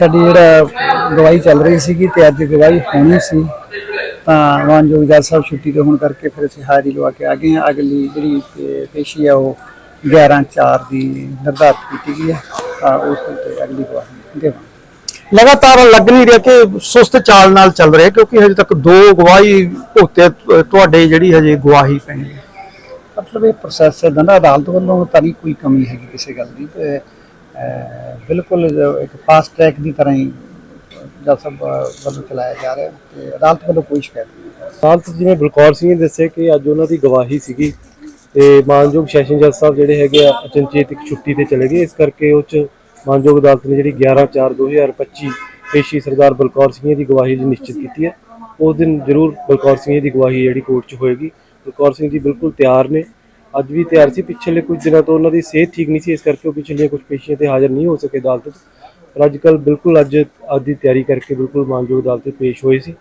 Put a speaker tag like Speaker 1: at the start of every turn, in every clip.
Speaker 1: ਸਾਡੀ ਜਿਹੜਾ ਗਵਾਹੀ ਚੱਲ ਰਹੀ ਸੀਗੀ ਤੇ ਅੱਜ ਗਵਾਹੀ ਹੋਣੀ ਸੀ ਤਾਂ ਮਾਨਯੋਗ ਜੱਜ ਸਾਹਿਬ ਛੁੱਟੀ ਤੇ ਹੋਣ ਕਰਕੇ ਫਿਰ ਅਸੀਂ ਹਾਜ਼ਰੀ ਲਵਾ ਕੇ ਆ ਗਏ ਹਾਂ। ਅਗਲੀ ਜਿਹੜੀ ਪੇ- ਪੇਸ਼ੀ ਆ ਉਹ 11 4 ਦੀ ਨਿਰਧਾਰਤ ਕੀਤੀ ਗਈ ਹੈ ਤਾਂ ਉਸ ਤੇ ਅਗਲੀ ਗਵਾਹੀ ਦੇਵਾਂਗੇ
Speaker 2: ਲਗਾਤਾਰ ਲੱਗ ਨਹੀਂ ਰਿਹਾ ਕਿ ਸੁਸਤ ਚਾਲ ਨਾਲ ਚੱਲ ਰਿਹਾ ਕਿਉਂਕਿ ਹਜੇ ਤੱਕ ਦੋ ਗਵਾਹੀ ਭੁਗਤੇ ਤੁਹਾਡੇ ਜਿਹੜੀ ਹਜੇ ਗਵਾਹੀ ਪੈਣੀ ਹੈ।
Speaker 1: ਮਤਲਬ ਇਹ ਪ੍ਰੋਸੈਸ ਹੈ ਨਾ ਅਦਾਲਤ ਵੱਲੋਂ ਤਾਂ ਨਹੀਂ ਕੋਈ ਕਮੀ ਹੈਗੀ ਕਿਸੇ ਗੱਲ ਦੀ ਤੇ ਬਿਲਕੁਲ ਇੱਕ ਫਾਸਟ ਟਰੈਕ ਦੀ ਤਰ੍ਹਾਂ ਹੀ ਜੱਜ ਸਾਹਿਬ ਵੱਲੋਂ ਚਲਾਇਆ ਜਾ ਰਿਹਾ ਤੇ ਅਦਾਲਤ ਵੱਲੋਂ ਕੋਈ ਸ਼ਿਕਾਇਤ ਨਹੀਂ।
Speaker 3: ਅਦਾਲਤ ਜਿਵੇਂ ਬਲਕੌਰ ਸਿੰਘ ਨੇ ਦੱਸਿਆ ਕਿ ਅੱਜ ਉਹਨਾਂ ਦੀ ਗਵਾਹੀ ਸੀਗੀ ਤੇ ਮਾਨਯੋਗ ਸੈਸ਼ਨ ਜੱਜ ਸਾਹਿਬ ਜਿਹੜੇ ਹੈਗੇ ਆ, ਅਚਨਚੇਤ ਇੱਕ ਛੁੱਟੀ ਤੇ ਚਲੇ ਗਏ। ਇਸ ਕਰਕੇ ਉਹ ਚ ਮਾਨਯੋਗ ਅਦਾਲਤ ਨੇ ਜਿਹੜੀ 11 4 2025 ਪੇਸ਼ੀ ਸਰਦਾਰ ਬਲਕੌਰ ਸਿੰਘ ਦੀ ਗਵਾਹੀ ਜੀ ਨਿਸ਼ਚਿਤ ਕੀਤੀ ਹੈ। ਉਸ ਦਿਨ ਜ਼ਰੂਰ ਬਲਕੌਰ ਸਿੰਘ ਦੀ ਗਵਾਹੀ ਜਿਹੜੀ ਕੋਰਟ 'ਚ ਹੋਏਗੀ। ਬਲਕੌਰ ਸਿੰਘ ਜੀ ਬਿਲਕੁਲ ਤਿਆਰ ਨੇ। ਅੱਜ ਵੀ ਤਿਆਰ ਸੀ, ਪਿਛਲੇ ਕੁਝ ਦਿਨਾਂ ਤੋਂ ਉਹਨਾਂ ਦੀ ਸਿਹਤ ਠੀਕ ਨਹੀਂ ਸੀ, ਇਸ ਕਰਕੇ ਉਹ ਪਿਛਲੀਆਂ ਕੁਝ ਪੇਸ਼ੀਆਂ ਤੇ ਹਾਜ਼ਰ ਨਹੀਂ ਹੋ ਸਕੇ ਅਦਾਲਤ 'ਚ ਪਰ ਅੱਜ ਕੱਲ ਬਿਲਕੁਲ ਅੱਜ ਅੱਜ ਦੀ ਤਿਆਰੀ ਕਰਕੇ ਬਿਲਕੁਲ ਮਾਨਯੋਗ ਅਦਾਲਤ 'ਚ ਪੇਸ਼ ਹੋਏ ਸੀ।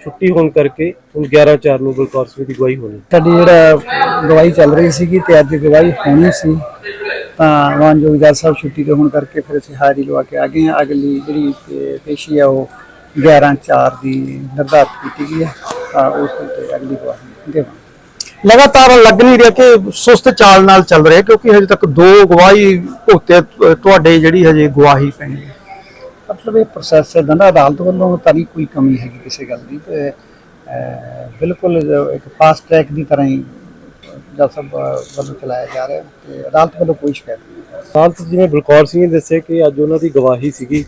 Speaker 3: ਛੁੱਟੀ ਹੋਣ ਕਰਕੇ ਹੁਣ 11 4 ਨੂੰ ਬਲਕੌਰ ਸਿੰਘ ਦੀ ਗਵਾਹੀ ਹੋਣੀ।
Speaker 1: ਸਾਡੀ ਜਿਹੜਾ ਗਵਾਹੀ ਚੱਲ ਰਹੀ ਸੀਗੀ ਤੇ ਅੱਜ ਗਵਾਹੀ ਹੋਣੀ ਸੀ, ਤਾਂ ਮਾਨਯੋਗ ਜੱਜ ਸਾਹਿਬ ਛੁੱਟੀ ਤੇ ਹੋਣ ਕਰਕੇ ਫਿਰ ਅਸੀਂ ਹਾਜ਼ਰੀ ਲਵਾ ਕੇ ਆ ਗਏ ਹਾਂ। ਅਗਲੀ ਜਿਹੜੀ ਪੇਸ਼ੀ ਆ ਉਹ 11 4 ਦੀ ਨਿਰਧਾਰਤ ਕੀਤੀ ਗਈ ਹੈ, ਤਾਂ ਉਸ ਤੇ ਅਗਲੀ ਗਵਾਹੀ ਦੇਵਾਂਗੇ
Speaker 2: ਲਗਾਤਾਰ ਲੱਗ ਨਹੀਂ ਰਿਹਾ ਕਿ ਸੁਸਤ ਚਾਲ ਨਾਲ ਚੱਲ ਰਿਹਾ ਕਿਉਂਕਿ ਹਜੇ ਤੱਕ ਦੋ ਗਵਾਹੀ ਭੁਗਤੇ ਤੁਹਾਡੇ ਜਿਹੜੀ ਹਜੇ ਗਵਾਹੀ ਪੈਣੀ ਹੈ।
Speaker 1: ਮਤਲਬ ਇਹ ਪ੍ਰੋਸੈਸ ਹੈ ਨਾ ਅਦਾਲਤ ਵੱਲੋਂ ਤਾਂ ਨਹੀਂ ਕੋਈ ਕਮੀ ਹੈਗੀ ਕਿਸੇ ਗੱਲ ਦੀ ਤੇ ਬਿਲਕੁਲ ਇੱਕ ਫਾਸਟ ਟਰੈਕ ਦੀ ਤਰ੍ਹਾਂ ਹੀ ਜੱਜ ਸਾਹਿਬ ਵੱਲੋਂ ਚਲਾਇਆ ਜਾ ਰਿਹਾ ਤੇ ਅਦਾਲਤ ਵੱਲੋਂ ਕੋਈ ਸ਼ਿਕਾਇਤ ਨਹੀਂ।
Speaker 3: ਅਦਾਲਤ ਜਿਵੇਂ ਬਲਕੌਰ ਸਿੰਘ ਨੇ ਦੱਸਿਆ ਕਿ ਅੱਜ ਉਹਨਾਂ ਦੀ ਗਵਾਹੀ ਸੀਗੀ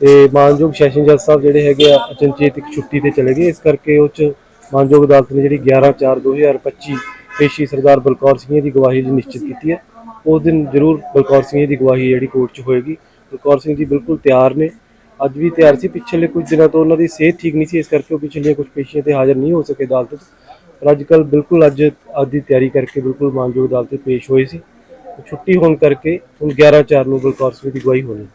Speaker 3: ਤੇ ਮਾਨਯੋਗ ਸੈਸ਼ਨ ਜੱਜ ਸਾਹਿਬ ਜਿਹੜੇ ਹੈਗੇ ਆ ਅਚਨਚੇਤ ਇੱਕ ਛੁੱਟੀ ਤੇ ਚਲੇ ਗਏ ਇਸ ਕਰਕੇ ਉਹ ਚ ਮਾਨਯੋਗ ਅਦਾਲਤ ਨੇ ਜਿਹੜੀ 11 4 2025 ਪੇਸ਼ੀ ਸਰਦਾਰ ਬਲਕੌਰ ਸਿੰਘ ਦੀ ਗਵਾਹੀ ਜੀ ਨਿਸ਼ਚਿਤ ਕੀਤੀ ਹੈ। ਉਸ ਦਿਨ ਜ਼ਰੂਰ ਬਲਕੌਰ ਸਿੰਘ ਦੀ ਗਵਾਹੀ ਜਿਹੜੀ ਕੋਰਟ 'ਚ ਹੋਏਗੀ। ਬਲਕੌਰ ਸਿੰਘ ਜੀ ਬਿਲਕੁਲ ਤਿਆਰ ਨੇ। ਅੱਜ ਵੀ ਤਿਆਰ ਸੀ। ਪਿਛਲੇ ਕੁਝ ਦਿਨਾਂ ਤੋਂ ਉਹਨਾਂ ਦੀ ਸਿਹਤ ਠੀਕ ਨਹੀਂ ਸੀ। ਇਸ ਕਰਕੇ ਉਹ ਪਿਛਲੀਆਂ ਕੁਝ ਪੇਸ਼ੀਆਂ ਤੇ ਹਾਜ਼ਰ ਨਹੀਂ ਹੋ ਸਕੇ ਅਦਾਲਤ 'ਚ। ਪਰ ਅੱਜ ਕੱਲ ਬਿਲਕੁਲ ਅੱਜ ਅੱਜ ਦੀ ਤਿਆਰੀ ਕਰਕੇ ਬਿਲਕੁਲ ਮਾਨਯੋਗ ਅਦਾਲਤ 'ਚ ਪੇਸ਼ ਹੋਏ ਸੀ। ਛੁੱਟੀ ਹੋਣ ਕਰਕੇ ਹੁਣ 11 4 ਨੂੰ ਬਲਕੌਰ ਸਿੰਘ ਦੀ ਗਵਾਹੀ ਹੋਣੀ।